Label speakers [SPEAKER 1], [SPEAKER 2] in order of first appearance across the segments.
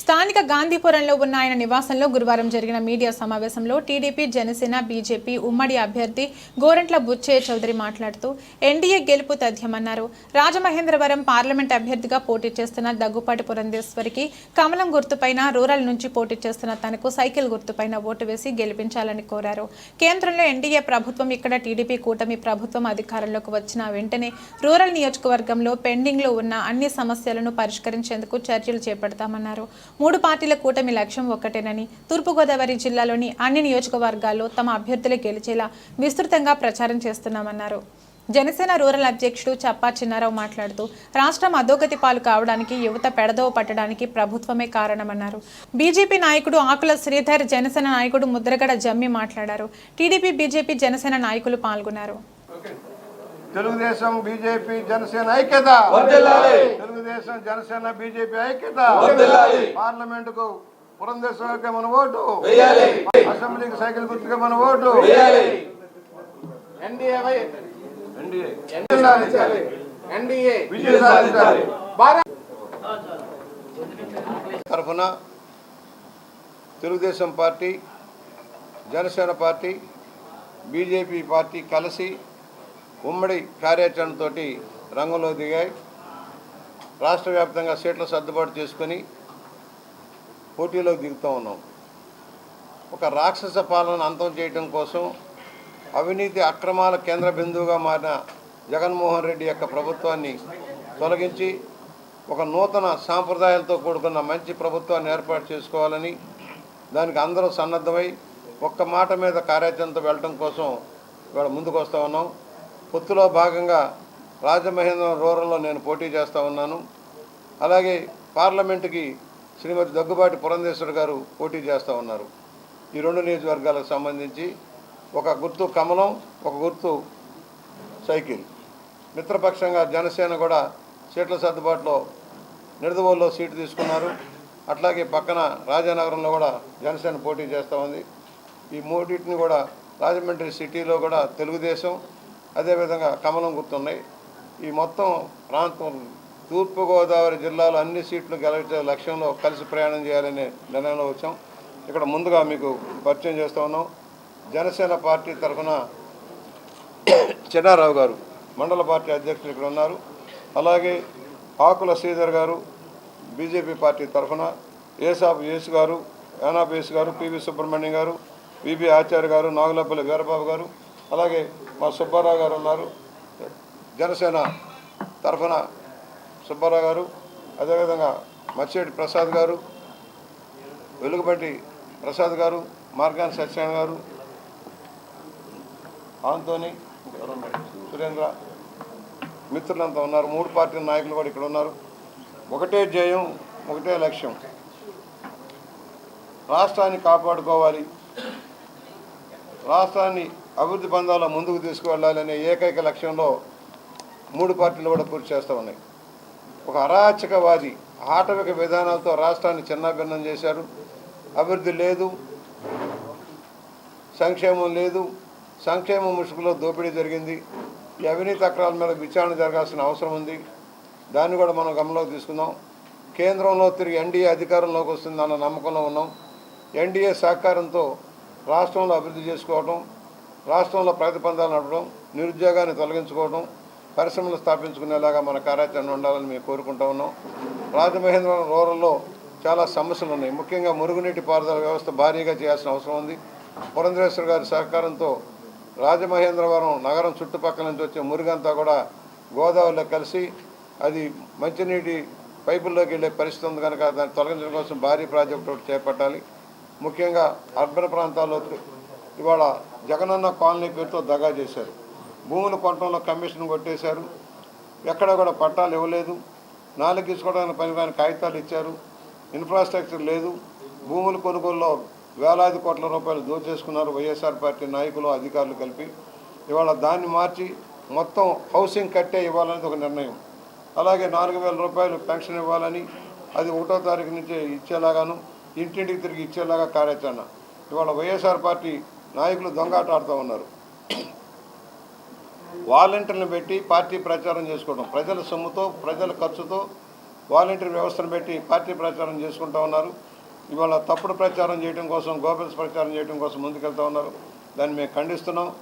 [SPEAKER 1] స్థానిక గాంధీపురంలో ఉన్న ఆయన నివాసంలో గురువారం జరిగిన మీడియా సమావేశంలో టీడీపీ జనసేన బీజేపీ ఉమ్మడి అభ్యర్థి గోరంట్ల బుచ్చయ్య చౌదరి మాట్లాడుతూ ఎన్డీఏ గెలుపు తథ్యమన్నారు. రాజమహేంద్రవరం పార్లమెంట్ అభ్యర్థిగా పోటీ చేస్తున్న దగ్గుపాటి పురంధేశ్వరికి కమలం గుర్తుపైన రూరల్ నుంచి పోటీ చేస్తున్న తనకు సైకిల్ గుర్తుపైన ఓటు వేసి గెలిపించాలని కోరారు. కేంద్రంలో ఎన్డీఏ ప్రభుత్వం ఇక్కడ టీడీపీ కూటమి ప్రభుత్వం అధికారంలోకి వచ్చిన వెంటనే రూరల్ నియోజకవర్గంలో పెండింగ్లో ఉన్న అన్ని సమస్యలను పరిష్కరించేందుకు చర్యలు చేపడతామన్నారు. మూడు పార్టీల కూటమి లక్ష్యం ఒక్కటేనని తూర్పుగోదావరి జిల్లాలోని అన్ని నియోజకవర్గాల్లో తమ అభ్యర్థులు గెలిచేలా విస్తృతంగా ప్రచారం చేస్తున్నామన్నారు. జనసేన రూరల్ అధ్యక్షుడు చప్పా చిన్నారావు మాట్లాడుతూ రాష్ట్రం అధోగతి పాలు కావడానికి యువత పెడదోవ పట్టడానికి ప్రభుత్వమే కారణమన్నారు. బీజేపీ నాయకుడు ఆకుల శ్రీధర్ జనసేన నాయకుడు ముద్రగడ జమ్మి మాట్లాడారు. టీడీపీ బీజేపీ జనసేన నాయకులు పాల్గొన్నారు.
[SPEAKER 2] తెలుగుదేశం బీజేపీ జనసేన ఐక్యత. తెలుగుదేశం జనసేన బీజేపీ ఐక్యత. పార్లమెంట్కు పురంధేశ్వరికి మన ఓటు. అసెంబ్లీకి సైకిల్ గుర్తుగా మన ఓటు. తరఫున Telugu Desam party Janasena party BJP party కలిసి ఉమ్మడి కార్యాచరణతో రంగంలో దిగాయి. రాష్ట్ర వ్యాప్తంగా సీట్ల సర్దుబాటు చేసుకొని పోటీలోకి దిగుతూ ఉన్నాం. ఒక రాక్షస పాలన అంతం చేయడం కోసం అవినీతి అక్రమాల కేంద్ర బిందువుగా మారిన జగన్మోహన్ రెడ్డి యొక్క ప్రభుత్వాన్ని తొలగించి ఒక నూతన సాంప్రదాయాలతో కూడుకున్న మంచి ప్రభుత్వాన్ని ఏర్పాటు చేసుకోవాలని దానికి అందరూ సన్నద్ధమై ఒక్క మాట మీద కార్యాచరణతో వెళ్ళటం కోసం ఇవాళ ముందుకు వస్తూ ఉన్నాం. పొత్తులో భాగంగా రాజమహేంద్రం రూరల్లో నేను పోటీ చేస్తూ ఉన్నాను. అలాగే పార్లమెంటుకి శ్రీమతి దగ్గుబాటి పురంధేశ్వర్ గారు పోటీ చేస్తూ ఉన్నారు. ఈ రెండు నియోజకవర్గాలకు సంబంధించి ఒక గుర్తు కమలం ఒక గుర్తు సైకిల్. మిత్రపక్షంగా జనసేన కూడా సీట్ల సర్దుబాటులో నిడదవోల్లో సీటు తీసుకున్నారు. అట్లాగే పక్కన రాజానగరంలో కూడా జనసేన పోటీ చేస్తూ ఉంది. ఈ మూడింటిని కూడా రాజమండ్రి సిటీలో కూడా తెలుగుదేశం అదేవిధంగా కమలం గుర్తున్నాయి. ఈ మొత్తం ప్రాంతం తూర్పుగోదావరి జిల్లాలో అన్ని సీట్లు గెలిచే లక్ష్యంలో కలిసి ప్రయాణం చేయాలనే నిర్ణయంలో వచ్చాం. ఇక్కడ ముందుగా మీకు పరిచయం చేస్తూ ఉన్నాం. జనసేన పార్టీ తరఫున చిన్నారావు గారు మండల పార్టీ అధ్యక్షులు ఇక్కడ ఉన్నారు. అలాగే ఆకుల శ్రీధర్ గారు బీజేపీ పార్టీ తరఫున ఏసాబ్ యేసు గారు యానాబ్ యేసు గారు పివి సుబ్రహ్మణ్యం గారు విబి ఆచార్య గారు నాగులపల్లి వీరబాబు గారు అలాగే మా సుబ్బారావు గారు ఉన్నారు. జనసేన తరఫున సుబ్బారావు గారు అదేవిధంగా మచ్చేటి ప్రసాద్ గారు వెలుగుబంటి ప్రసాద్ గారు మార్గాన్ సత్యనారాయణ గారు ఆంతోని సురేంద్ర మిత్రులంతా ఉన్నారు. మూడు పార్టీల నాయకులు కూడా ఇక్కడ ఉన్నారు. ఒకటే జయం ఒకటే లక్ష్యం. రాష్ట్రాన్ని కాపాడుకోవాలి. రాష్ట్రాన్ని అభివృద్ధి బంధాల ముందుకు తీసుకువెళ్ళాలనే ఏకైక లక్ష్యంలో మూడు పార్టీలు కూడా కృషి చేస్తూ ఉన్నాయి. ఒక అరాచకవాది ఆటవిక విధానాలతో రాష్ట్రాన్ని చిన్నాభిన్నం చేశారు. అభివృద్ధి లేదు సంక్షేమం లేదు సంక్షేమ ముసుగులో దోపిడీ జరిగింది. ఈ అవినీతి అక్రాల మీద విచారణ జరగాల్సిన అవసరం ఉంది. దాన్ని కూడా మనం గమనంలోకి తీసుకుందాం. కేంద్రంలో తిరిగి ఎన్డీఏ అధికారంలోకి వస్తుందన్న నమ్మకంలో ఉన్నాం. ఎన్డీఏ సహకారంతో రాష్ట్రంలో అభివృద్ధి చేసుకోవడం రాష్ట్రంలో ప్రతిబంధాలు నడవడం నిరుద్యోగాన్ని తొలగించుకోవడం పరిశ్రమలు స్థాపించుకునేలాగా మన కార్యాచరణ ఉండాలని మేము కోరుకుంటా ఉన్నాం. రాజమహేంద్రవరం రూరల్లో చాలా సమస్యలు ఉన్నాయి. ముఖ్యంగా మురుగునీటి పారుదల వ్యవస్థ భారీగా చేయాల్సిన అవసరం ఉంది. పురంధరేశ్వర్ గారి సహకారంతో రాజమహేంద్రవరం నగరం చుట్టుపక్కల నుంచి వచ్చే మురుగంతా కూడా గోదావరిలో కలిసి అది మంచినీటి పైపుల్లోకి వెళ్ళే పరిస్థితి ఉంది కనుక దాన్ని తొలగించడం కోసం భారీ ప్రాజెక్టు చేపట్టాలి. ముఖ్యంగా అర్బన్ ప్రాంతాల్లో ఇవాళ జగనన్న కాలనీ పేరుతో దగా చేశారు. భూములు కొట్టంలో కమిషన్ కొట్టేశారు. ఎక్కడ కూడా పట్టాలు ఇవ్వలేదు. నాలుగు తీసుకోవడానికి పనికిరాని కాగితాలు ఇచ్చారు. ఇన్ఫ్రాస్ట్రక్చర్ లేదు. భూముల కొనుగోలులో వేలాది కోట్ల రూపాయలు దోచేసుకున్నారు వైఎస్ఆర్ పార్టీ నాయకులు అధికారులు కలిపి. ఇవాళ దాన్ని మార్చి మొత్తం హౌసింగ్ కట్టే ఇవ్వాలనేది ఒక నిర్ణయం. అలాగే నాలుగు వేల రూపాయలు పెన్షన్ ఇవ్వాలని అది ఒకటో తారీఖు నుంచి ఇచ్చేలాగాను ఇంటింటికి తిరిగి ఇచ్చేలాగా కార్యాచరణ. ఇవాళ వైఎస్ఆర్ పార్టీ నాయకులు దొంగాట ఆడుతూ ఉన్నారు. వాలంటీర్లను పెట్టి పార్టీ ప్రచారం చేసుకోవడం ప్రజల సొమ్ముతో ప్రజల ఖర్చుతో వాలంటీర్ వ్యవస్థను పెట్టి పార్టీ ప్రచారం చేసుకుంటూ ఉన్నారు. ఇవాళ తప్పుడు ప్రచారం చేయడం కోసం గోబెల్స్ ప్రచారం చేయడం కోసం ముందుకెళ్తా ఉన్నారు. దాన్ని మేము ఖండిస్తున్నాం.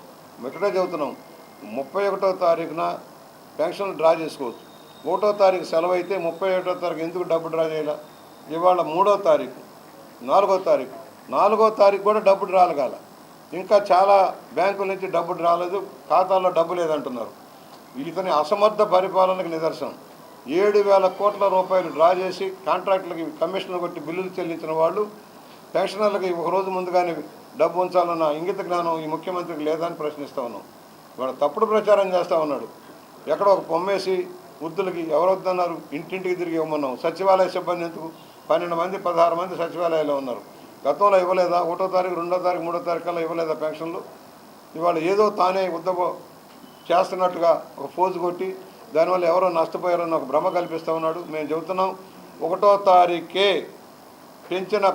[SPEAKER 2] ఒకటే చెబుతున్నాం. ముప్పై ఒకటో తారీఖున పెన్షన్ డ్రా చేసుకోవచ్చు. ఒకటో తారీఖు సెలవు అయితే ముప్పై ఒకటో తారీఖు ఎందుకు డబ్బు డ్రా చేయాల? ఇవాళ మూడో తారీఖు నాలుగో తారీఖు. నాలుగో తారీఖు కూడా డబ్బు డ్రాలు కాల. ఇంకా చాలా బ్యాంకుల నుంచి డబ్బు రాలేదు ఖాతాల్లో డబ్బు లేదంటున్నారు. ఇతని అసమర్థ పరిపాలనకు నిదర్శనం. ఏడు వేల కోట్ల రూపాయలు డ్రా చేసి కాంట్రాక్టులకి కమిషన్లు కొట్టి బిల్లులు చెల్లించిన వాళ్ళు పెన్షనర్లకి ఒక రోజు ముందుగానే డబ్బు ఉంచాలన్న ఇంగిత జ్ఞానం ఈ ముఖ్యమంత్రికి లేదని ప్రశ్నిస్తూ ఉన్నాం. వాడు తప్పుడు ప్రచారం చేస్తూ ఉన్నాడు. ఎక్కడో ఒక పొమ్మేసి వృద్ధులకి ఎవరు వద్దన్నారు ఇంటింటికి తిరిగి ఇవ్వమన్నాం. సచివాలయ సిబ్బంది ఎందుకు? పన్నెండు మంది పదహారు మంది సచివాలయాల్లో ఉన్నారు. గతంలో ఇవ్వలేదా? ఒకటో తారీఖు రెండో తారీఖు మూడో తారీఖు కల్లా ఇవ్వలేదా పెన్షన్లు? ఇవాళ ఏదో తానే ఉద్దవ చేస్తున్నట్టుగా ఒక ఫోజు కొట్టి దానివల్ల ఎవరో నష్టపోయారని ఒక భ్రమ కల్పిస్తూ ఉన్నాడు. మేము చెబుతున్నాం ఒకటో తారీఖే పెంచిన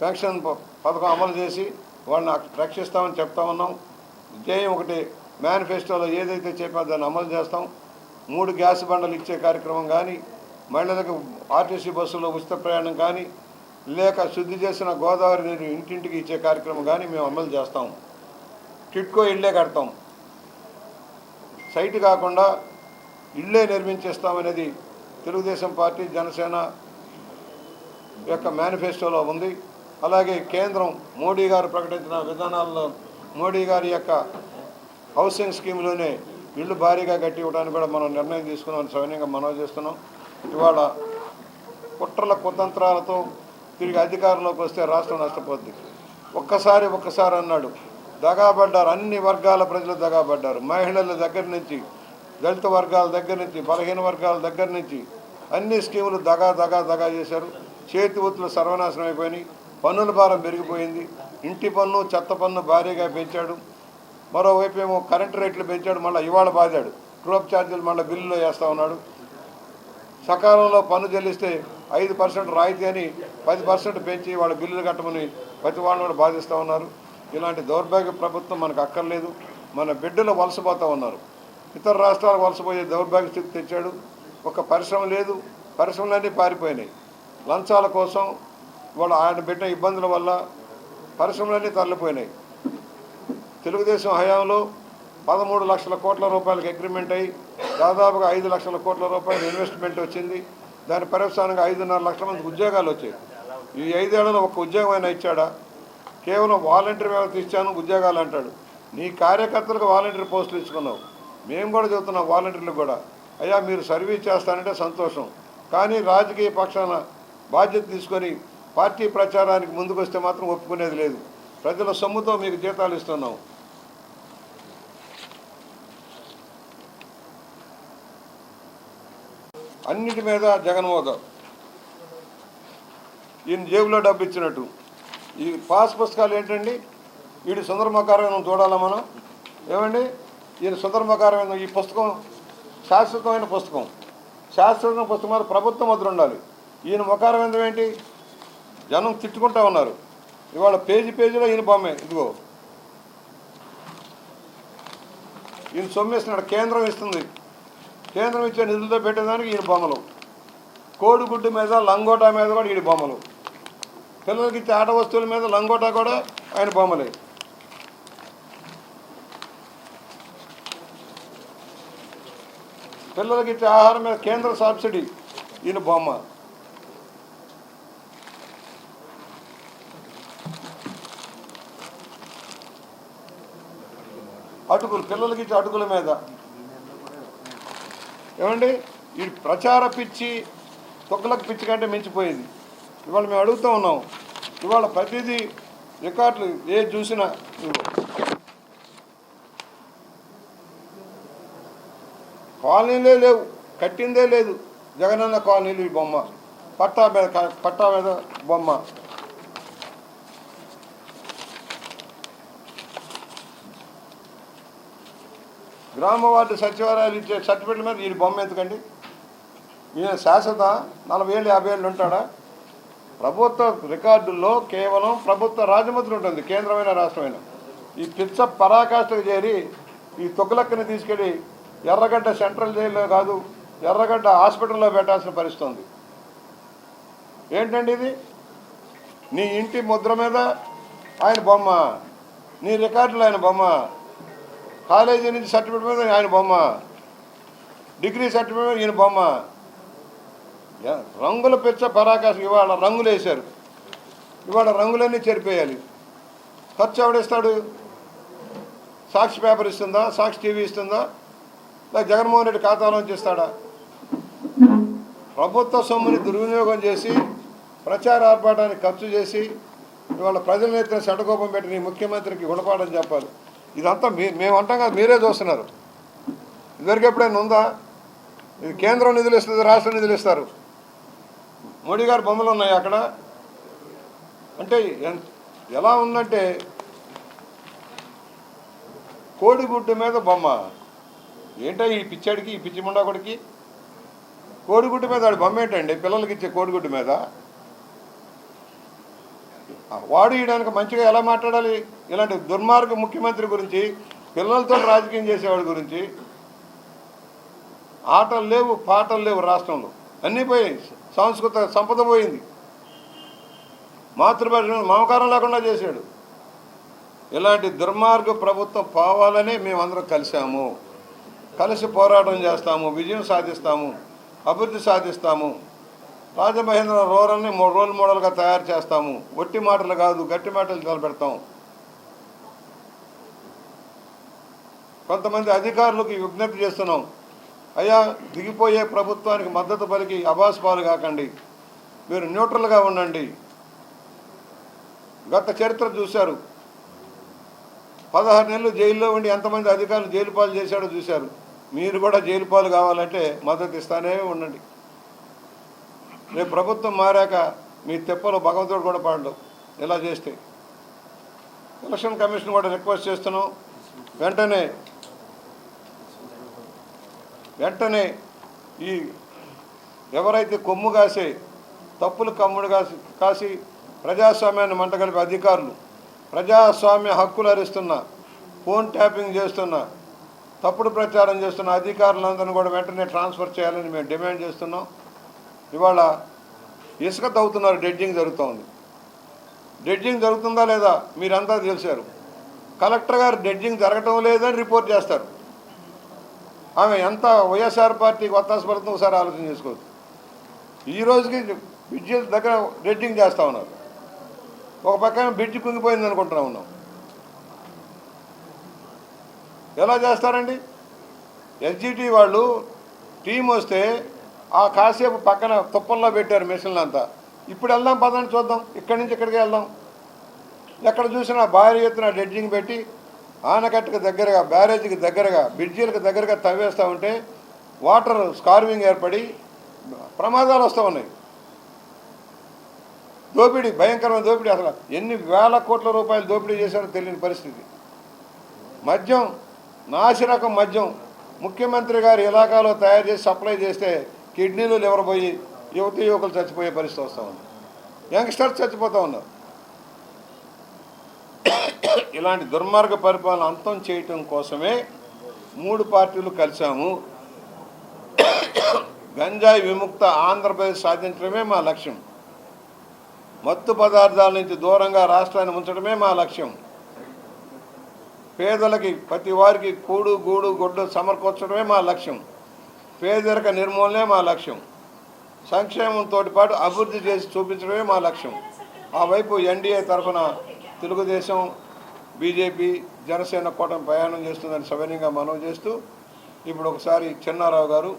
[SPEAKER 2] పెన్షన్ పథకం అమలు చేసి వాళ్ళని రక్షిస్తామని చెప్తా ఉన్నాం. ధ్యేయం ఒకటి మేనిఫెస్టోలో ఏదైతే చెప్పారో దాన్ని అమలు చేస్తాం. మూడు గ్యాస్ బండలు ఇచ్చే కార్యక్రమం కానీ మహిళలకు ఆర్టీసీ బస్సులో ఉచిత ప్రయాణం కానీ లేక శుద్ధి చేసిన గోదావరి నీరు ఇంటింటికి ఇచ్చే కార్యక్రమం కానీ మేము అమలు చేస్తాం. టిట్కో ఇళ్ళే కడతాం. సైట్ కాకుండా ఇళ్ళే నిర్మించేస్తామనేది తెలుగుదేశం పార్టీ జనసేన యొక్క మేనిఫెస్టోలో ఉంది. అలాగే కేంద్రం మోడీ గారు ప్రకటించిన విధానాల్లో మోడీ గారి యొక్క హౌసింగ్ స్కీమ్లోనే ఇళ్ళు భారీగా కట్టి ఇవ్వడానికి కూడా మనం నిర్ణయం తీసుకున్నాం సవినీయంగా మనవి చేస్తున్నాం. ఇవాళ కుట్రల కుతంత్రాలతో తిరిగి అధికారంలోకి వస్తే రాష్ట్రం నష్టపోద్ది. ఒక్కసారి ఒక్కసారి అన్నాడు దగాబడ్డారు అన్ని వర్గాల ప్రజలు దగాబడ్డారు. మహిళల దగ్గర నుంచి దళిత వర్గాల దగ్గర నుంచి బలహీన వర్గాల దగ్గర నుంచి అన్ని స్కీములు దగా దగా దగా చేశారు. చేతి ఒత్తులు సర్వనాశనం అయిపోయినాయి. పన్నుల భారం పెరిగిపోయింది. ఇంటి పన్ను చెత్త పన్ను భారీగా పెంచాడు. మరోవైపు ఏమో కరెంటు రేట్లు పెంచాడు. మళ్ళీ ఇవాళ బాధాడు ట్రోప్ ఛార్జీలు మళ్ళీ బిల్లులో వేస్తూ ఉన్నాడు. సకాలంలో పన్ను చెల్లిస్తే ఐదు పర్సెంట్ రాయితీ అని పది పర్సెంట్ పెంచి వాళ్ళ బిల్లులు కట్టమని ప్రతి వాళ్ళని కూడా బాధిస్తూ ఉన్నారు. ఇలాంటి దౌర్భాగ్య ప్రభుత్వం మనకు అక్కర్లేదు. మన బిడ్డలు వలసపోతూ ఉన్నారు. ఇతర రాష్ట్రాలకు వలసపోయే దౌర్భాగ్య స్థితి తెచ్చాడు. ఒక పరిశ్రమ లేదు. పరిశ్రమలన్నీ పారిపోయినాయి. లంచాల కోసం వాళ్ళు ఆయన పెట్టిన ఇబ్బందుల వల్ల పరిశ్రమలన్నీ తరలిపోయినాయి. తెలుగుదేశం హయాంలో పదమూడు లక్షల కోట్ల రూపాయలకు అగ్రిమెంట్ అయ్యి దాదాపుగా ఐదు లక్షల కోట్ల రూపాయల ఇన్వెస్ట్మెంట్ వచ్చింది. దాని పర్యవసానంగా ఐదున్నర లక్షల మందికి ఉద్యోగాలు వచ్చాయి. ఈ ఐదేళ్ళలో ఒక ఉద్యోగం అయినా ఇచ్చాడా? కేవలం వాలంటీర్ వ్యవస్థ ఇచ్చాను ఉద్యోగాలు అంటాడు. నీ కార్యకర్తలకు వాలంటీర్ పోస్టులు ఇచ్చుకున్నావు. మేము కూడా చెబుతున్నాం వాలంటీర్లకు కూడా. అయ్యా మీరు సర్వీస్ చేస్తానంటే సంతోషం. కానీ రాజకీయ పక్షాన బాధ్యత తీసుకొని పార్టీ ప్రచారానికి ముందుకొస్తే మాత్రం ఒప్పుకునేది లేదు. ప్రజల సొమ్ముతో మీకు జీతాలు ఇస్తున్నాం. అన్నిటి మీద జగన్మోహన్ ఈయన జేబులో డబ్బు ఇచ్చినట్టు ఈ పాస్ పుస్తకాలు ఏంటండి? వీడి సుందరమకారం చూడాలా మనం? ఏమండి? ఈయన సుందరమకారం ఈ పుస్తకం శాశ్వతమైన పుస్తకం. శాశ్వతమైన పుస్తకం ప్రభుత్వం వద్ద ఉండాలి. ఈయన ముఖారం ఏంటి? జనం తిట్టుకుంటా ఉన్నారు. ఇవాళ పేజీ పేజీలో ఈయన బొమ్మే ఇదిగో. ఈయన సొమ్మేస్తున్నాడు కేంద్రం ఇస్తుంది. కేంద్రం ఇచ్చే నిధులతో పెట్టేదానికి ఈయన బొమ్మలు. కోడిగుడ్డు మీద లంగోటా మీద కూడా ఈయన బొమ్మలు. పిల్లలకి ఇచ్చే ఆట వస్తువుల మీద లంగోటా కూడా ఆయన బొమ్మలే. పిల్లలకి ఇచ్చే ఆహారం మీద కేంద్ర సబ్సిడీ ఈయన బొమ్మ. అటుకులు పిల్లలకి ఇచ్చే అటుకుల మీద. ఏమండి? ఈ ప్రచార పిచ్చి తొక్కలకు పిచ్చి కంటే మించిపోయింది. ఇవాళ మేము అడుగుతూ ఉన్నాం. ఇవాళ ప్రతిదీ రికార్డులు ఏ చూసినా కాలనీలే లేవు. కట్టిందే లేదు. జగనన్న కాలనీలు ఈ బొమ్మ. పట్టా మీద పట్టా మీద బొమ్మ. గ్రామ వార్డు సచివాలయాలు ఇచ్చే సర్టిఫికెట్ల మీద ఈ బొమ్మ ఎందుకండి? ఈయన శాశ్వత నలభై ఏళ్ళు యాభై ఏళ్ళు ఉంటాడా? ప్రభుత్వ రికార్డుల్లో కేవలం ప్రభుత్వ రాజముద్ర ఉంటుంది కేంద్రమైన రాష్ట్రమైన. ఈ పిచ్చ పరాకాష్ఠకు చేరి ఈ తొక్కులక్కని తీసుకెళ్ళి ఎర్రగడ్డ సెంట్రల్ జైల్లో కాదు ఎర్రగడ్డ హాస్పిటల్లో పెట్టాల్సిన పరిస్థితి ఉంది. ఏంటండి ఇది? నీ ఇంటి ముద్ర మీద ఆయన బొమ్మ నీ రికార్డులు ఆయన బొమ్మ కాలేజీ నుంచి సర్టిఫికేట్ మీద ఆయన బొమ్మ. డిగ్రీ సర్టిఫికేట్ మీద ఈయన బొమ్మ. యా- రంగుల పిచ్చ పరాకాశం ఇవాళ రంగులు వేశారు. ఇవాళ రంగులన్నీ చెరిపేయాలి. ఖర్చు ఎవడిస్తాడు సాక్షి పేపర్ ఇస్తుందా? సాక్షి టీవీ ఇస్తుందా? లేక జగన్మోహన్ రెడ్డి ఖాతాలో ఇస్తాడా? ప్రభుత్వ సొమ్ముని దుర్వినియోగం చేసి ప్రచార ఆర్భాటానికి ఖర్చు చేసి ఇవాళ ప్రజల నేత సెటకోపం పెట్టిన ముఖ్యమంత్రికి గుణపాఠం చెప్పాలి. ఇదంతా మీ మేము అంటాం కదా మీరే చూస్తున్నారు. ఇదివరకు ఎప్పుడైనా ఉందా? ఇది కేంద్రం నిధులు ఇస్తుంది రాష్ట్ర నిధులు ఇస్తారు. మోడీ గారు బొమ్మలు ఉన్నాయి అక్కడ. అంటే ఎలా ఉందంటే కోడిగుడ్డు మీద బొమ్మ. ఏంటో ఈ పిచ్చాడికి ఈ పిచ్చి ముండాకుడికి? కోడిగుడ్డు మీద వాడి బొమ్మ ఏంటండి? పిల్లలకి ఇచ్చే కోడిగుడ్డు మీద? వాడు ఇయడానికి మంచిగా ఎలా మాట్లాడాలి? ఇలాంటి దుర్మార్గ ముఖ్యమంత్రి గురించి పిల్లలతో రాజకీయం చేసేవాడి గురించి ఆటలు లేవు పాటలు లేవు రాష్ట్రంలో. అన్నీ పోయాయి. సాంస్కృతిక సంపద పోయింది. మాతృభాష మమకారం లేకుండా చేశాడు. ఇలాంటి దుర్మార్గ ప్రభుత్వం పోవాలని మేమందరం కలిసాము కలిసి పోరాటం చేస్తాము విజయం సాధిస్తాము అభివృద్ధి సాధిస్తాము. రాజమహేంద్ర రూరల్ని రోల్ మోడల్గా తయారు చేస్తాము. ఒట్టి మాటలు కాదు గట్టి మాటలు నిలబెడతాం. కొంతమంది అధికారులకు విజ్ఞప్తి చేస్తున్నాం. అయ్యా దిగిపోయే ప్రభుత్వానికి మద్దతు పలికి అభాస్పాలు కాకండి. మీరు న్యూట్రల్గా ఉండండి. గత చరిత్ర చూశారు. పదహారు నెలలు జైల్లో ఉండి ఎంతమంది అధికారులు జైలు పాలు చేశాడో చూశారు. మీరు కూడా జైలు పాలు కావాలంటే మద్దతు ఇస్తానే ఉండండి. రేపు ప్రభుత్వం మారాక మీ తెప్పలు భగవంతుడు కూడా పాడడు. ఇలా చేస్తే? ఎలక్షన్ కమిషన్ కూడా రిక్వెస్ట్ చేస్తున్నాం. వెంటనే వెంటనే ఈ ఎవరైతే కొమ్ము కాసే తప్పులు కమ్ముడు కాసి కాసి ప్రజాస్వామ్యాన్ని మంటగలిపే అధికారులు ప్రజాస్వామ్య హక్కులు అరిస్తున్న ఫోన్ ట్యాపింగ్ చేస్తున్న తప్పుడు ప్రచారం చేస్తున్న అధికారులందరినీ కూడా వెంటనే ట్రాన్స్ఫర్ చేయాలని మేము డిమాండ్ చేస్తున్నాం. ఇవాళ ఇసుక తవ్వుతున్నారు డెడ్జింగ్ జరుగుతోంది. డెడ్జింగ్ జరుగుతుందా లేదా మీరంతా తెలిసారు కలెక్టర్ గారు డెడ్జింగ్ జరగటం లేదని రిపోర్ట్ చేస్తారు. ఆమె ఎంత వైఎస్ఆర్ పార్టీకి ఒత్తాస ఒకసారి ఆలోచన చేసుకోవచ్చు. ఈ రోజుకి బ్రిడ్జిల దగ్గర డెడ్జింగ్ చేస్తూ ఉన్నారు. ఒక పక్కన బ్రిడ్జి కుంగిపోయింది అనుకుంటున్నా ఉన్నాం. ఎలా చేస్తారండి? ఎస్జిటి వాళ్ళు టీం వస్తే ఆ కాసేపు పక్కన తుప్పల్లో పెట్టారు మిషన్లు అంతా ఇప్పుడు వెళ్దాం పదండి చూద్దాం. ఇక్కడి నుంచి ఇక్కడికి వెళ్దాం. ఎక్కడ చూసినా భారీ ఎత్తున డెడ్జింగ్ పెట్టి ఆనకట్టుకు దగ్గరగా బ్యారేజీకి దగ్గరగా బ్రిడ్జీలకు దగ్గరగా తవ్వేస్తూ ఉంటే వాటర్ స్కార్వింగ్ ఏర్పడి ప్రమాదాలు వస్తూ ఉన్నాయి. దోపిడీ భయంకరమైన దోపిడీ అసలు. ఎన్ని వేల కోట్ల రూపాయలు దోపిడీ చేశారో తెలియని పరిస్థితి. మద్యం నాసిరకం మద్యం. ముఖ్యమంత్రి గారి ఇలాకాలో తయారు చేసి సప్లై చేస్తే కిడ్నీలు లివర్ పోయి యువతి యువకులు చచ్చిపోయే పరిస్థితి వస్తూ ఉంది. యంగ్స్టర్స్ చచ్చిపోతూ ఉన్నారు. ఇలాంటి దుర్మార్గ పరిపాలన అంతం చేయటం కోసమే మూడు పార్టీలు కలిసాము గంజాయి విముక్త ఆంధ్రప్రదేశ్ సాధించడమే మా లక్ష్యం. మత్తు పదార్థాల నుంచి దూరంగా రాష్ట్రాన్ని ఉంచడమే మా లక్ష్యం. పేదలకి ప్రతి వారికి కూడు గూడు గొడ్డు సమర్పించడమే మా లక్ష్యం. పేదరిక నిర్మూలనే మా లక్ష్యం. సంక్షేమంతో పాటు అభివృద్ధి చేసి చూపించడమే మా లక్ష్యం. ఆ వైపు ఎన్డీఏ తరఫున తెలుగుదేశం బీజేపీ జనసేన కూటమి ప్రయాణం చేస్తుందని సవినీయంగా మనవి చేస్తూ ఇప్పుడు ఒకసారి చిన్నారావు గారు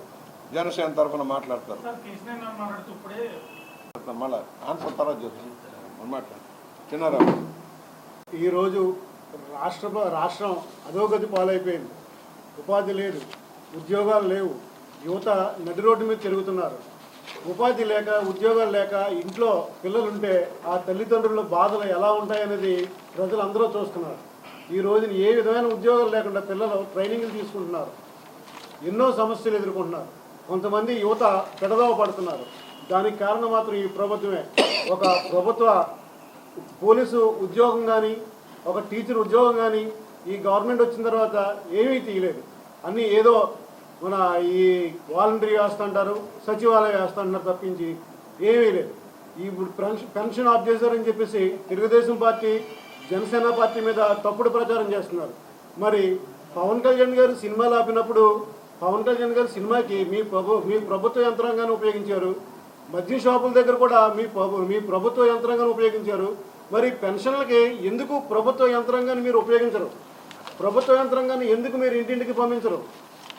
[SPEAKER 2] జనసేన తరఫున మాట్లాడతారు. మళ్ళా ఆన్సర్ తర్వాత చూస్తాను మాట్లాడు చిన్నారావు.
[SPEAKER 3] ఈరోజు రాష్ట్ర రాష్ట్రం అధోగతి పాలైపోయింది. ఉపాధి లేదు ఉద్యోగాలు లేవు. యువత నడి రోడ్డు మీద తిరుగుతున్నారు. ఉపాధి లేక ఉద్యోగాలు లేక ఇంట్లో పిల్లలుంటే ఆ తల్లిదండ్రుల బాధలు ఎలా ఉంటాయనేది ప్రజలందరూ చూస్తున్నారు. ఈ రోజున ఏ విధమైన ఉద్యోగాలు లేకుండా పిల్లలు ట్రైనింగ్లు తీసుకుంటున్నారు. ఎన్నో సమస్యలు ఎదుర్కొంటున్నారు. కొంతమంది యువత పెడదవ పడుతున్నారు. దానికి కారణం మాత్రం ఈ ప్రభుత్వమే. ఒక ప్రభుత్వ పోలీసు ఉద్యోగం కానీ ఒక టీచర్ ఉద్యోగం కానీ ఈ గవర్నమెంట్ వచ్చిన తర్వాత ఏమీ తీయలేదు. అన్నీ ఏదో మన ఈ వాలంటరీ వ్యవస్థ అంటారు సచివాలయ వ్యవస్థ అంటారు తప్పించి ఏమీ లేదు. ఇప్పుడు పెన్షన్ పెన్షన్ ఆఫ్ చేశారని చెప్పేసి తెలుగుదేశం పార్టీ జనసేన పార్టీ మీద తప్పుడు ప్రచారం చేస్తున్నారు. మరి పవన్ కళ్యాణ్ గారు సినిమాలు ఆపినప్పుడు పవన్ కళ్యాణ్ గారు సినిమాకి మీ ప్రభు మీ ప్రభుత్వ యంత్రాంగాన్ని ఉపయోగించారు. మద్యం షాపుల దగ్గర కూడా మీ ప్రభు మీ ప్రభుత్వ యంత్రాంగాన్ని ఉపయోగించారు. మరి పెన్షన్లకి ఎందుకు ప్రభుత్వ యంత్రాంగాన్ని మీరు ఉపయోగించరు? ప్రభుత్వ యంత్రాంగాన్ని ఎందుకు మీరు ఇంటింటికి పంపించరు?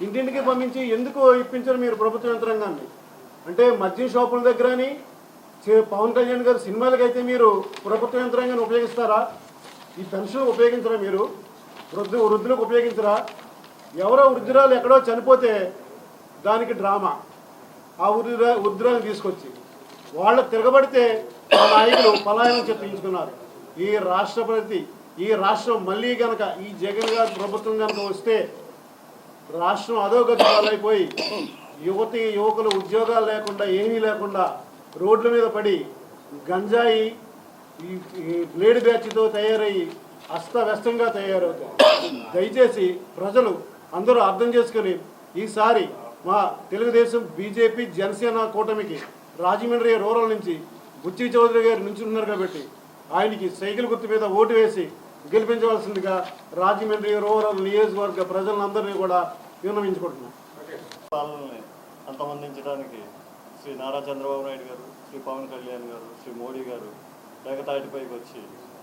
[SPEAKER 3] ఇంటింటికి పంపించి ఎందుకు ఇప్పించారు మీరు ప్రభుత్వ యంత్రాంగాన్ని? అంటే మద్యం షాపుల దగ్గరని చే- పవన్ కళ్యాణ్ గారి సినిమాలకైతే మీరు ప్రభుత్వ యంత్రాంగాన్ని ఉపయోగిస్తారా? ఈ పెన్షన్ ఉపయోగించరా మీరు? వృద్ధు వృద్ధులకు ఉపయోగించరా? ఎవరో వృద్ధురాలు ఎక్కడో చనిపోతే దానికి డ్రామా. ఆ వృద్ధురా వృద్ధురాలను తీసుకొచ్చి వాళ్ళు తిరగబడితే ఆ నాయకులు పలాయనం చెప్పించుకున్నారు ఈ రాష్ట్రపతి ఈ రాష్ట్రం మళ్ళీ కనుక ఈ జగన్ గారి ప్రభుత్వం కనుక వస్తే రాష్ట్రం అధోగతి పాలైపోయి యువతి యువకులు ఉద్యోగాలు లేకుండా ఏమీ లేకుండా రోడ్ల మీద పడి గంజాయి ఈ బ్లేడ్ బ్యాచ్తో తయారయ్యి అస్తవ్యస్తంగా తయారవుతారు దయచేసి ప్రజలు అందరూ అర్థం చేసుకొని ఈసారి మా తెలుగుదేశం బీజేపీ జనసేన కూటమికి రాజమండ్రి రూరల్ నుంచి బుచ్చి చౌదరి గారు నుంచున్నారు కాబట్టి ఆయనకి సైకిల్ గుర్తు మీద ఓటు వేసి గెలిపించవలసిందిగా రాజమండ్రి రూరల్ నియోజకవర్గ ప్రజలందరినీ కూడా విన్నవించుకుంటున్నాం.
[SPEAKER 4] పాలనని అంతమందించడానికి శ్రీ నారా చంద్రబాబు నాయుడు గారు శ్రీ పవన్ కళ్యాణ్ గారు శ్రీ మోడీ గారు ఏకతాటిపైకి వచ్చి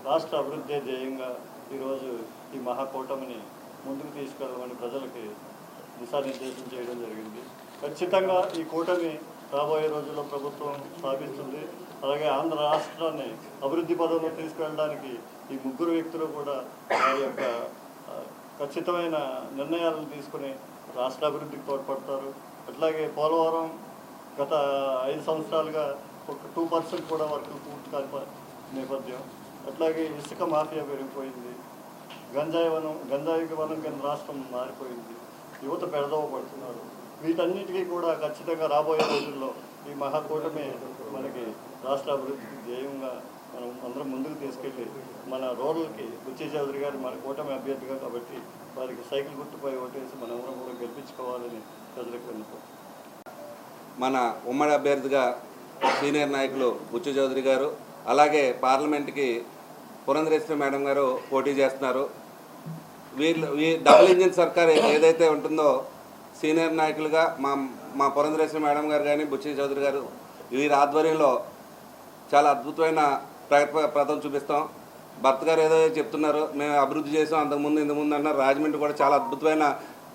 [SPEAKER 4] రాష్ట్ర అభివృద్ధి ధ్యేయంగా ఈరోజు ఈ మహాకూటమిని ముందుకు తీసుకెళ్ళమని ప్రజలకి దిశానిర్దేశం చేయడం జరిగింది. ఖచ్చితంగా ఈ కూటమి రాబోయే రోజుల్లో ప్రభుత్వం స్థాపిస్తుంది. అలాగే ఆంధ్ర రాష్ట్రాన్ని అభివృద్ధి పదంలో తీసుకెళ్ళడానికి ఈ ముగ్గురు వ్యక్తులు కూడా వారి యొక్క ఖచ్చితమైన నిర్ణయాలను తీసుకుని రాష్ట్ర అభివృద్ధికి తోడ్పడతారు. అట్లాగే పోలవరం గత ఐదు సంవత్సరాలుగా ఒక టూ పర్సెంట్ కూడా వర్కులు పూర్తి కాని నేపథ్యం. అట్లాగే ఇసుక మాఫియా పెరిగిపోయింది. గంజాయి వనం గంజాయి వనం కింద రాష్ట్రం మారిపోయింది. యువత పెడదవ పడుతున్నారు. వీటన్నిటికీ కూడా ఖచ్చితంగా రాబోయే రోజుల్లో ఈ మహాకూటమి మనకి రాష్ట్ర అభివృద్ధికి ధ్యేయంగా మనం అందరం ముందుకు తీసుకెళ్ళి మన రోడ్లకి బుచ్చి చౌదరి గారు మన కూటమి అభ్యర్థిగా కాబట్టి వారికి సైకిల్ గుర్తుపై ఓటేసి మనం కూడా గెలిపించుకోవాలని ప్రజలకు
[SPEAKER 5] మన ఉమ్మడి అభ్యర్థిగా సీనియర్ నాయకులు బుచ్చు చౌదరి గారు అలాగే పార్లమెంట్కి పురంధరేశ్వరి మేడం గారు పోటీ చేస్తున్నారు. వీళ్ళు వీ డబుల్ ఇంజిన్ సర్కార్ ఏదైతే ఉంటుందో సీనియర్ నాయకులుగా మా మా పురంధరేశ్వరి మేడం గారు కానీ బుచ్చి చౌదరి గారు వీరి ఆధ్వర్యంలో చాలా అద్భుతమైన ప్రగతి చూపిస్తాం. భర్త గారు ఏదో చెప్తున్నారు మేము అభివృద్ధి చేసాం అంతకుముందు ఇంతకుముందు అన్నారు రాజమండ్రి కూడా చాలా అద్భుతమైన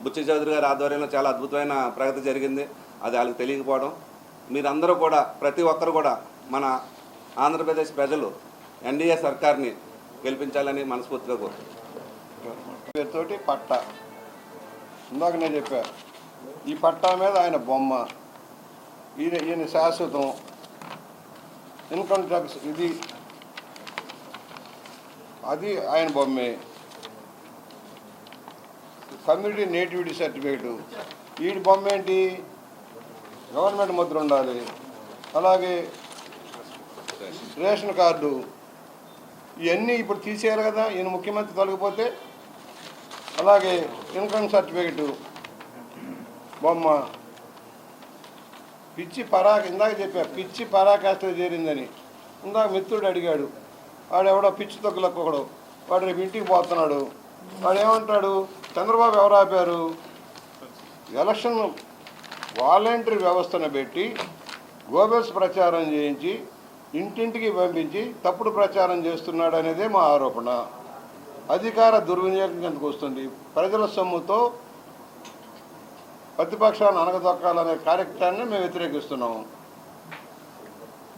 [SPEAKER 5] బుచ్చి చౌదరి గారి ఆధ్వర్యంలో చాలా అద్భుతమైన ప్రగతి జరిగింది. అది వాళ్ళకి తెలియకపోవడం. మీరందరూ కూడా ప్రతి ఒక్కరు కూడా మన ఆంధ్రప్రదేశ్ ప్రజలు ఎన్డీఏ సర్కార్ని గెలిపించాలని మనస్ఫూర్తిగా కోరుతున్నాను
[SPEAKER 2] తోటి పట్ట. ఇందాక నేను చెప్పాను ఈ పట్టా మీద ఆయన బొమ్మ. ఈయన ఈయన శాశ్వతం. ఇన్కమ్ ట్యాక్స్ ఇది. అది ఆయన బొమ్మే. Community nativity certificate. వీడి బొమ్మ ఏంటి? గవర్నమెంట్ ముద్ర ఉండాలి. అలాగే రేషన్ కార్డు. ఇవన్నీ ఇప్పుడు తీసేయాలి కదా. ఈయన ముఖ్యమంత్రి తొలగిపోతే. అలాగే ఇన్కమ్ సర్టిఫికేటు. బొమ్మ. పిచ్చి పరాక ఇందాక చెప్పా పిచ్చి పరాకాష్ట చేరిందని. ఇందాక మిత్రుడు అడిగాడు వాడు ఎవడో పిచ్చి ఒకడు వాడు రేపు ఇంటికి పోతున్నాడు. వాడు ఏమంటాడు చంద్రబాబు ఎవరు ఆపారు? ఎలక్షన్ వాలంటరీ వ్యవస్థను పెట్టి గోబెల్స్ ప్రచారం చేయించి ఇంటింటికి పంపించి తప్పుడు ప్రచారం చేస్తున్నాడు అనేదే మా ఆరోపణ. అధికార దుర్వినియోగం కిందకు వస్తుంది. ప్రజల సొమ్ముతో ప్రతిపక్షాలను అనగదొక్కాలనే కార్యక్రమాన్ని మేము వ్యతిరేకిస్తున్నాము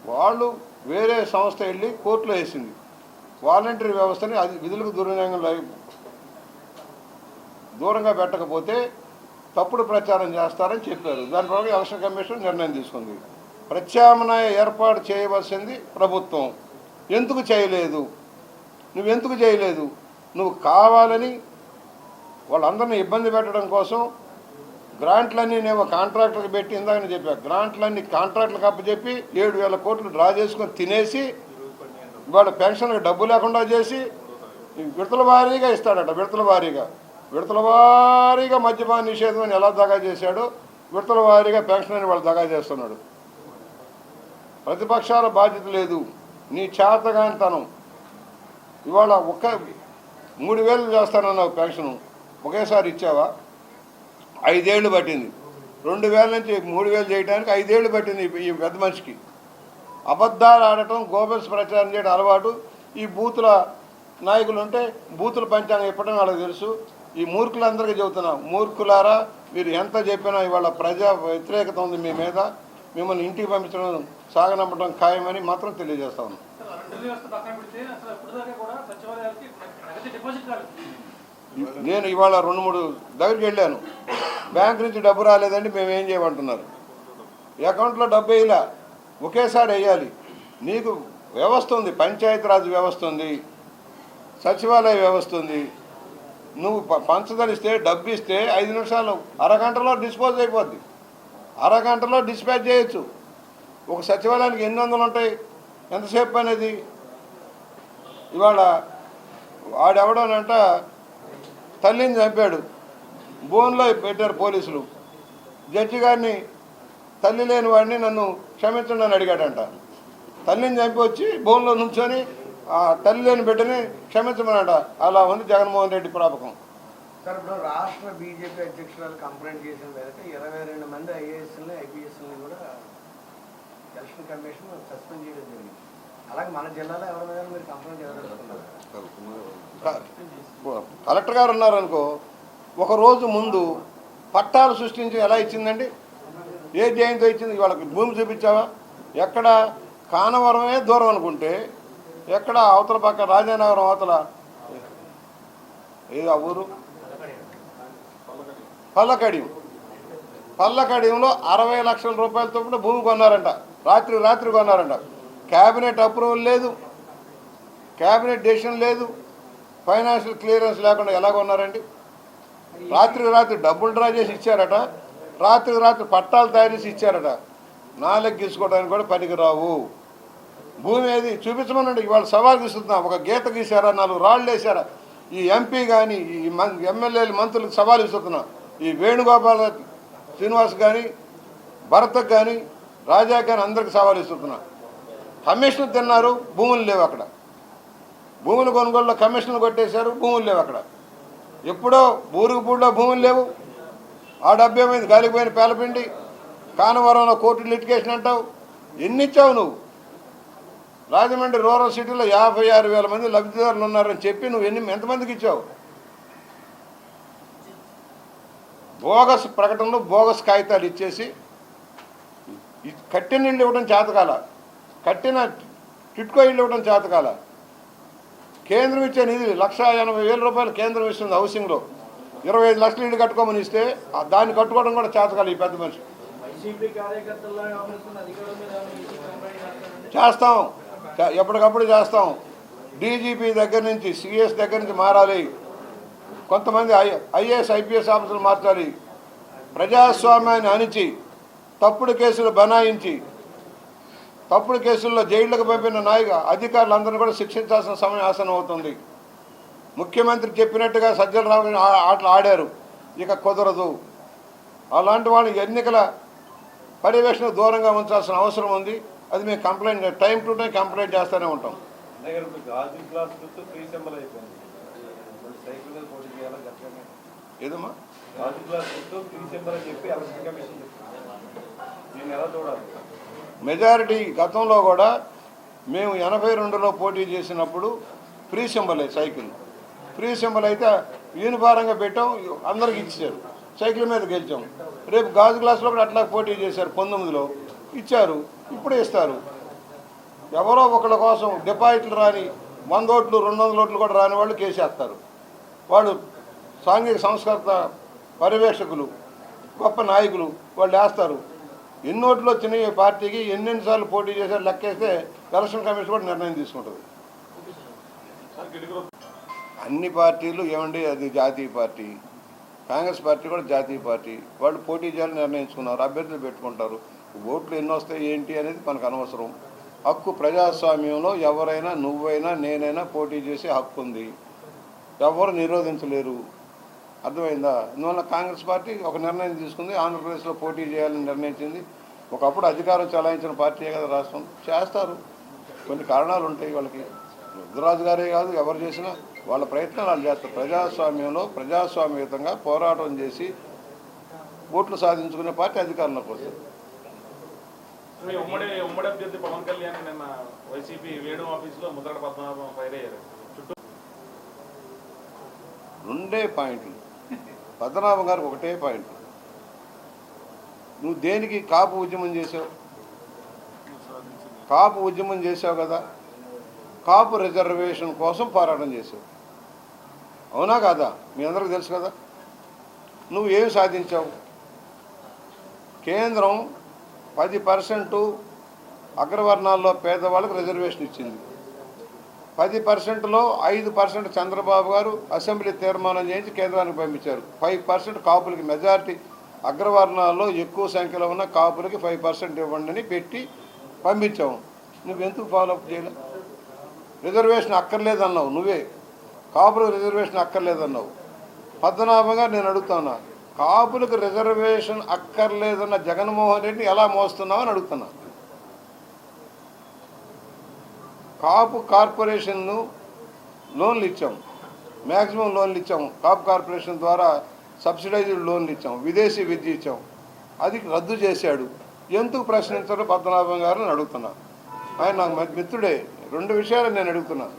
[SPEAKER 2] వాళ్ళు వేరే సంస్థ వెళ్ళి కోర్టులో వేసింది. వాలంటరీ వ్యవస్థని అది విధులకు దుర్వినియోగం దూరంగా పెట్టకపోతే తప్పుడు ప్రచారం చేస్తారని చెప్పారు. దాని ప్రకారం ఎలక్షన్ కమిషన్ నిర్ణయం తీసుకుంది. ప్రత్యామ్నాయ ఏర్పాటు చేయవలసింది ప్రభుత్వం. ఎందుకు చేయలేదు? నువ్వెందుకు చేయలేదు? నువ్వు కావాలని వాళ్ళందరినీ ఇబ్బంది పెట్టడం కోసం గ్రాంట్లన్నీ నేను కాంట్రాక్టర్కి పెట్టి ఇందాక చెప్పా. గ్రాంట్లన్నీ కాంట్రాక్టులకు అప్పచెప్పి ఏడు వేల కోట్లు డ్రా చేసుకొని తినేసి వాళ్ళ పెన్షన్కి డబ్బు లేకుండా చేసి విడతల వారీగా ఇస్తాడట విడతల వారీగా. విడతల వారీగా మద్యపాన నిషేధం అని ఎలా దగా చేశాడో? విడతల వారీగా పెన్షన్ అని వాళ్ళు దగా చేస్తున్నాడు. ప్రతిపక్షాల బాధ్యత లేదు. నీ చేతగానితనం. ఇవాళ ఒక్క మూడు వేలు చేస్తానన్నావు పెన్షన్. ఒకేసారి ఇచ్చావా? ఐదేళ్ళు పట్టింది. రెండు వేల నుంచి మూడు వేలు చేయడానికి ఐదేళ్ళు పట్టింది ఈ- పెద్ద మనిషికి. అబద్ధాలు ఆడటం గోబెల్స్ ప్రచారం చేయడం అలవాటు. ఈ బూతుల నాయకులు ఉంటే బూతుల పంచాంగం ఇప్పటం వాళ్ళకి తెలుసు. ఈ మూర్ఖులందరికీ చెబుతున్నా మూర్ఖులారా మీరు ఎంత చెప్పినా ఇవాళ ప్రజా వ్యతిరేకత ఉంది మీ మీద. మిమ్మల్ని ఇంటికి పంపించడం సాగనంపడం ఖాయమని మాత్రం తెలియజేస్తా ఉన్నాం. నేను ఇవాళ రెండు మూడు దగ్గరికి వెళ్ళాను. బ్యాంక్ నుంచి డబ్బు రాలేదండి మేము ఏం చేయమంటున్నారు? అకౌంట్లో డబ్బు వేయలే? ఒకేసారి వేయాలి. నీకు వ్యవస్థ ఉంది పంచాయతీరాజ్ వ్యవస్థ ఉంది సచివాలయ వ్యవస్థ ఉంది. నువ్వు ప- పంచదలిస్తే డబ్బు ఇస్తే ఐదు నిమిషాలు అరగంటలో డిస్పోజ్ అయిపోద్ది. అరగంటలో డిస్పాచ్ చేయొచ్చు. ఒక సచివాలయానికి ఎన్ని వందలు ఉంటాయి? ఎంతసేపు అనేది ఇవాళ ఆడెవడోనంట తల్లిని చంపాడు. బోన్లో పెట్టారు పోలీసులు. జడ్జి గారిని తల్లి లేని వాడిని నన్ను క్షమించండి అని అడిగాడంట. తల్లిని చంపి వచ్చి బోన్లో నుంచొని ఆ తల్లి లేని బిడ్డని క్షమించమనట. అలా ఉంది జగన్మోహన్ రెడ్డి ప్రాపకం.
[SPEAKER 6] సార్ ఇప్పుడు రాష్ట్ర బీజేపీ అధ్యక్షురాలు కంప్లైంట్ చేసిన మేరకు ఇరవై రెండు మంది ఐఏఎస్ని ఐపీఎస్ని కూడా ఎలక్షన్ కమిషన్ సస్పెండ్ చేయడం జరిగింది. అలాగే మన జిల్లాలో ఎవరి మీద మీరు కంప్లైంట్
[SPEAKER 2] కలెక్టర్ గారు ఉన్నారనుకో ఒకరోజు ముందు పట్టాలు సృష్టించి ఎలా ఇచ్చిందండి? ఏ జయంతో ఇచ్చింది? వాళ్ళకి భూమి చూపించావా? ఎక్కడ కానవరమే దూరం అనుకుంటే ఎక్కడ అవతల పక్క రాజానగరం అవతల ఏది ఆ ఊరు? పల్లకడియం. పల్లకడియంలో అరవై లక్షల రూపాయలతో భూమి కొన్నారంట. రాత్రి రాత్రి కొన్నారంట. క్యాబినెట్ అప్రూవల్ లేదు. క్యాబినెట్ డెసిషన్ లేదు. ఫైనాన్షియల్ క్లియరెన్స్ లేకుండా ఎలాగ ఉన్నారండి? రాత్రికి రాత్రి డబ్బులు డ్రా చేసి ఇచ్చారట. రాత్రికి రాత్రి పట్టాలు తయారు చేసి ఇచ్చారట. నాలుగు గీసుకోవడానికి కూడా పనికిరావు భూమి ఏది? చూపించమనండి. ఇవాళ సవాల్ గీస్తున్నాం. ఒక గీత గీశారా? నాలుగు రాళ్ళు వేసారా ఈ ఎంపీ కానీ ఈ మం ఎమ్మెల్యేలు మంత్రులకు సవాల్ ఇస్తున్నా ఈ వేణుగోపాల్ శ్రీనివాస్ కానీ భరత్కి కానీ రాజా కానీ అందరికి సవాల్ ఇస్తున్నా కమిషన్లు తిన్నారు భూములు లేవు అక్కడ. భూముల కొనుగోలులో కమిషన్లు కొట్టేశారు భూములు లేవు అక్కడ. ఎప్పుడో బూరుగుపూడిలో భూములు లేవు. ఆ డబ్బు ఏమైంది? గాలిపోయిన పేలపిండి కానవరంలో కోర్టు లిటికేషన్ అంటావు. ఎన్ని ఇచ్చావు నువ్వు? రాజమండ్రి రూరల్ సిటీలో యాభై ఆరు వేల మంది లబ్ధిదారులు ఉన్నారని చెప్పి నువ్వు ఎన్ని ఎంతమందికి ఇచ్చావు? బోగస్ ప్రకటనలో బోగస్ కాగితాలు ఇచ్చేసి ఈ కట్టిన ఇవ్వడం చేతకాల. కట్టిన టిట్కో ఇళ్ళు ఇవ్వడం చేతకాల కేంద్రం ఇచ్చే నిధి లక్ష ఎనభై వేల రూపాయలు కేంద్రం ఇస్తుంది హౌసింగ్లో. ఇరవై ఐదు లక్షలు ఇల్లు కట్టుకోమని ఇస్తే దాన్ని కట్టుకోవడం కూడా చేతకాలి ఈ పెద్ద మనిషి. చేస్తాం. ఎప్పటికప్పుడు చేస్తాం. డీజీపీ దగ్గర నుంచి సిఎస్ దగ్గర నుంచి మారాలి. కొంతమంది ఐ ఐఏఎస్ ఐపీఎస్ ఆఫీసులు మార్చాలి. ప్రజాస్వామ్యాన్ని అణిచి తప్పుడు కేసులు బనాయించి తప్పుడు కేసుల్లో జైళ్ళకు పంపిన నాయక అధికారులందరినీ కూడా శిక్షించాల్సిన సమయం ఆసనం అవుతుంది. ముఖ్యమంత్రి చెప్పినట్టుగా సజ్జల రామ ఆటలు ఆడారు. ఇక కుదరదు. అలాంటి వాళ్ళు ఎన్నికల పర్యవేక్షణ దూరంగా ఉంచాల్సిన అవసరం ఉంది. అది మేము complaint time to time complaint చేస్తూనే ఉంటాం. ఏదమ్మా? మెజారిటీ గతంలో కూడా మేము ఎనభై రెండులో పోటీ చేసినప్పుడు free symbol cycle. Free symbol అయితే యూనిఫారంగా పెట్టాం అందరికి ఇచ్చారు. సైకిల్ మీద గెలిచాం. రేపు గాజు గ్లాసులో కూడా అట్లా పోటీ చేశారు పంతొమ్మిదిలో. ఇచ్చారు ఇప్పుడు ఇస్తారు. ఎవరో ఒకళ్ళ కోసం డిపాజిట్లు రాని వంద ఓట్లు రెండు వందల ఓట్లు కూడా రాని వాళ్ళు కేసేస్తారు. వాళ్ళు సాంఘిక సంస్కృత పర్యవేక్షకులు గొప్ప నాయకులు వాళ్ళు వేస్తారు. ఎన్ని ఓట్లు వచ్చినాయి పార్టీకి ఎన్నెన్నిసార్లు పోటీ చేశారు లెక్కేస్తే ఎలక్షన్ కమిషన్ కూడా నిర్ణయం తీసుకుంటుంది. అన్ని పార్టీలు ఏమండి అది జాతీయ పార్టీ కాంగ్రెస్ పార్టీ కూడా జాతీయ పార్టీ వాళ్ళు పోటీ చేయాలని నిర్ణయించుకున్నారు అభ్యర్థులు పెట్టుకుంటారు. ఓట్లు ఎన్ని వస్తాయి ఏంటి అనేది మనకు అనవసరం. హక్కు ప్రజాస్వామ్యంలో ఎవరైనా నువ్వైనా నేనైనా పోటీ చేసే హక్కు ఉంది. ఎవరు నిరోధించలేరు. అర్థమైందా? అందువల్ల కాంగ్రెస్ పార్టీ ఒక నిర్ణయం తీసుకుంది ఆంధ్రప్రదేశ్లో పోటీ చేయాలని నిర్ణయించింది. ఒకప్పుడు అధికారం చలాయించిన పార్టీయే కదా రాష్ట్రం. చేస్తారు. కొన్ని కారణాలు ఉంటాయి వాళ్ళకి. రుద్రరాజు గారే కాదు ఎవరు చేసినా వాళ్ళ ప్రయత్నాలు వాళ్ళు చేస్తారు. ప్రజాస్వామ్యంలో ప్రజాస్వామ్యయుతంగా పోరాటం చేసి ఓట్లు సాధించుకునే పార్టీ అధికారంలోకి వస్తుంది.
[SPEAKER 7] మీ ఉమ్మడి ఉమ్మడి అభ్యర్థి పవన్ కళ్యాణ్ నిన్న వైసీపీ వేణు ఆఫీసులో ముద్రగడ పద్మనాభం ఫైర్ అయ్యారు. చుట్టూ
[SPEAKER 2] రెండే పాయింట్లు. పద్మనాభం గారికి ఒకటే పాయింట్ నువ్వు దేనికి కాపు ఉద్యమం చేసావు కాపు ఉద్యమం చేసావు కదా. కాపు రిజర్వేషన్ కోసం పోరాటం చేసావు అవునా కాదా? మీ అందరికి తెలుసు కదా. నువ్వు ఏం సాధించావు? కేంద్రం పది పర్సెంటు అగ్రవర్ణాల్లో పేదవాళ్ళకి రిజర్వేషన్ ఇచ్చింది. పది పర్సెంట్లో ఐదు పర్సెంట్ చంద్రబాబు గారు అసెంబ్లీ తీర్మానం చేయించి కేంద్రానికి పంపించారు. ఫైవ్ పర్సెంట్ కాపులకి మెజారిటీ అగ్రవర్ణాల్లో ఎక్కువ సంఖ్యలో ఉన్న కాపులకి ఫైవ్ పర్సెంట్ ఇవ్వండి పెట్టి పంపించాము నువ్వెందుకు ఎందుకు ఫాలోఅప్ చేయలే? రిజర్వేషన్ అక్కర్లేదన్నావు నువ్వే. కాపులకు రిజర్వేషన్ అక్కర్లేదన్నావు. పద్మనాభంగా నేను అడుగుతున్నా కాపులకు రిజర్వేషన్ అక్కర్లేదన్న జగన్మోహన్ రెడ్డిని ఎలా మోస్తున్నావు అని అడుగుతున్నా. కాపు కార్పొరేషన్ను లోన్లు ఇచ్చాం. మ్యాక్సిమం లోన్లు ఇచ్చాం. కాపు కార్పొరేషన్ ద్వారా సబ్సిడైజ్డ్ లోన్లు ఇచ్చాం. విదేశీ విద్య ఇచ్చాం. అది రద్దు చేశాడు. ఎందుకు ప్రశ్నించారో పద్మనాభం గారిని అడుగుతున్నా. ఆయన నాకు మిత్రుడే. రెండు విషయాలు నేను అడుగుతున్నా.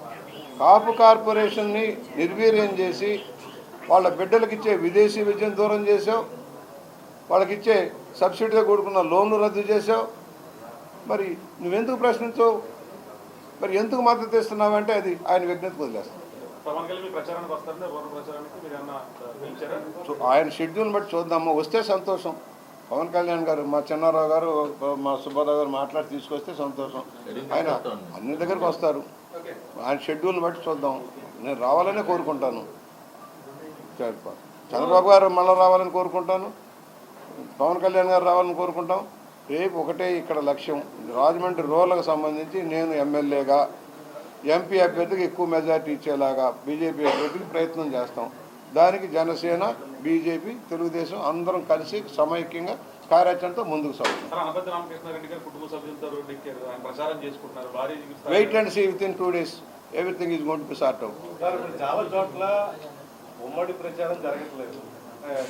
[SPEAKER 2] కాపు కార్పొరేషన్ని నిర్వీర్యం చేసి వాళ్ళ బిడ్డలకు ఇచ్చే విదేశీ విద్యను దూరం చేసావు వాళ్ళకి ఇచ్చే సబ్సిడీతో కూడుకున్న లోన్లు రద్దు చేసావు మరి నువ్వెందుకు ప్రశ్నించావు? మరి ఎందుకు మద్దతు ఇస్తున్నావంటే అది ఆయన విజ్ఞతకు వదిలేస్తాం.
[SPEAKER 7] పవన్ కళ్యాణ్ మీ ప్రచారానికి వస్తారంటే ఓటర్ ప్రచారానికి మీరు ఏమన్నా పిలిచారా?
[SPEAKER 2] సో ఆయన షెడ్యూల్ బట్టి చూద్దాము. వస్తే సంతోషం. పవన్ కళ్యాణ్ గారు మా చిన్నారావు గారు మా సుబ్బారావు గారు మాట్లాడి తీసుకొస్తే సంతోషం. ఆయన అన్ని దగ్గరకు వస్తారు. ఆయన షెడ్యూల్ బట్టి చూద్దాం. నేను రావాలనే కోరుకుంటాను. చంద్రబాబు గారు మళ్ళీ రావాలని కోరుకుంటాను. పవన్ కళ్యాణ్ గారు రావాలని కోరుకుంటాం. రేపు ఒకటే ఇక్కడ లక్ష్యం. రాజమండ్రి రోడ్లకు సంబంధించి నేను ఎమ్మెల్యేగా ఎంపీ అభ్యర్థికి ఎక్కువ మెజార్టీ ఇచ్చేలాగా బీజేపీ అభ్యర్థికి ప్రయత్నం చేస్తాం. దానికి జనసేన బీజేపీ తెలుగుదేశం అందరం కలిసి సమైక్యంగా కార్యాచరణతో ముందుకు సాగుతాం.
[SPEAKER 7] సార్ అనపతి రామకృష్ణారెడ్డి గారు కుటుంబ సభ్యులతో రోడ్డు ఎక్కారు ఆయన ప్రచారం చేసుకుంటున్నారు. భారీ స్థాయి-
[SPEAKER 2] wait and see within two days everything is gone to sort out
[SPEAKER 8] చాలా చోట్ల ఉమ్మడి ప్రచారం జరగట్లేదు.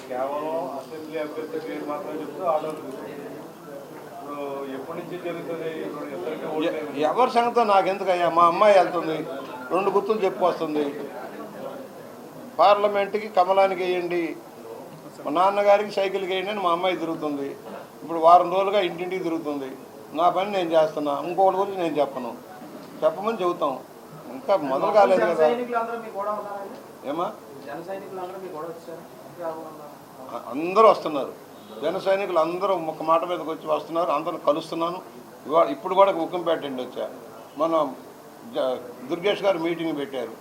[SPEAKER 8] కేవలం అసెంబ్లీ అభ్యర్థి పేరు మాత్రం చెప్తూ ఆర్డర్లు ఇప్పుడు ఎప్పటి నుంచి జరుగుతుంది ఇప్పుడు ఇద్దరికి ఓట్లు
[SPEAKER 2] ఎవరి సంగతో నాకెందుకయ్యా? మా అమ్మాయి వెళ్తుంది. రెండు గుర్తులు చెప్పుకొస్తుంది పార్లమెంట్కి కమలానికి వేయండి. మా నాన్నగారికి సైకిల్కి వేయండి అని మా అమ్మాయి తిరుగుతుంది. ఇప్పుడు వారం రోజులుగా ఇంటింటికి తిరుగుతుంది. నా పని నేను చేస్తున్నా. ఇంకొకటి గురించి నేను చెప్పను. చెప్పమని చెబుతాం. ఇంకా మొదలు కాలేదు కదా. ఏమా? అందరూ వస్తున్నారు. జన సైనికులు అందరూ ఒక మాట మీదకి వచ్చి వస్తున్నారు అందరూ కలుస్తున్నాను. ఇవాళ ఇప్పుడు కూడా ఉక్కంపేట అండి వచ్చా. మన దుర్గేష్ గారు మీటింగ్ పెట్టారు.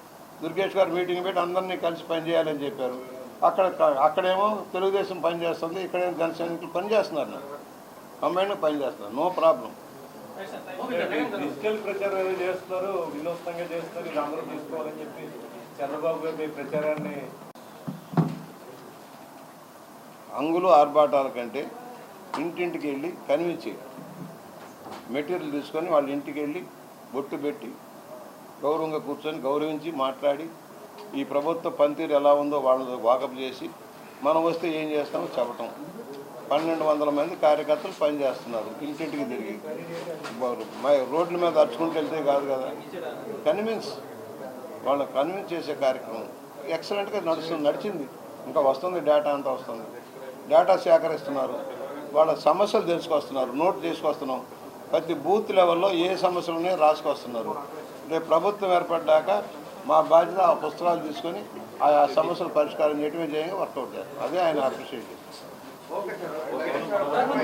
[SPEAKER 2] దుర్గేష్ గారు మీటింగ్ పెట్టి అందరినీ కలిసి పనిచేయాలని చెప్పారు. అక్కడ అక్కడేమో తెలుగుదేశం పనిచేస్తుంది ఇక్కడేమో జన సైనికులు పనిచేస్తున్నారు నాకు కంబైన్గా పని చేస్తున్నారు. No problem.
[SPEAKER 8] డిజిటల్ ప్రచారం ఏదో చేస్తున్నారు? వినూత్నంగా చేస్తున్నారు. అందరూ తీసుకోవాలని చెప్పి చంద్రబాబు గారు ప్రచారాన్ని
[SPEAKER 2] అంగులు ఆర్భాటాల కంటే ఇంటింటికి వెళ్ళి కన్విన్స్ చేయాలి. మెటీరియల్ తీసుకొని వాళ్ళ ఇంటికి వెళ్ళి బొట్టు పెట్టి గౌరవంగా కూర్చొని గౌరవించి మాట్లాడి ఈ ప్రభుత్వ పనితీరు ఎలా ఉందో వాళ్ళని వాకప్ చేసి మనం వస్తే ఏం చేస్తామో చెప్పటం. పన్నెండు వందల మంది కార్యకర్తలు పనిచేస్తున్నారు. ఇంటింటికి తిరిగి. రోడ్ల మీద అరుచుకుంటూ వెళ్తే కాదు కదా. కన్విన్స్. వాళ్ళని కన్విన్స్ చేసే కార్యక్రమం. ఎక్సలెంట్గా నడుస్తుంది నడిచింది. ఇంకా వస్తుంది డేటా అంతా వస్తుంది. డేటా సేకరిస్తున్నారు. వాళ్ళ సమస్యలు తెలుసుకొస్తున్నారు. నోట్ తీసుకొస్తున్నాం. ప్రతి బూత్ లెవెల్లో ఏ సమస్యలు ఉన్నాయో రాసుకొస్తున్నారు. రేపు ప్రభుత్వం ఏర్పడ్డాక మా బాధ్యత ఆ పుస్తకాలు తీసుకొని ఆ సమస్యలు పరిష్కారం చేయడమే చేయంగా వర్కౌట్ చేస్తాం. అదే ఆయన అప్రిషియేట్ చేస్తాం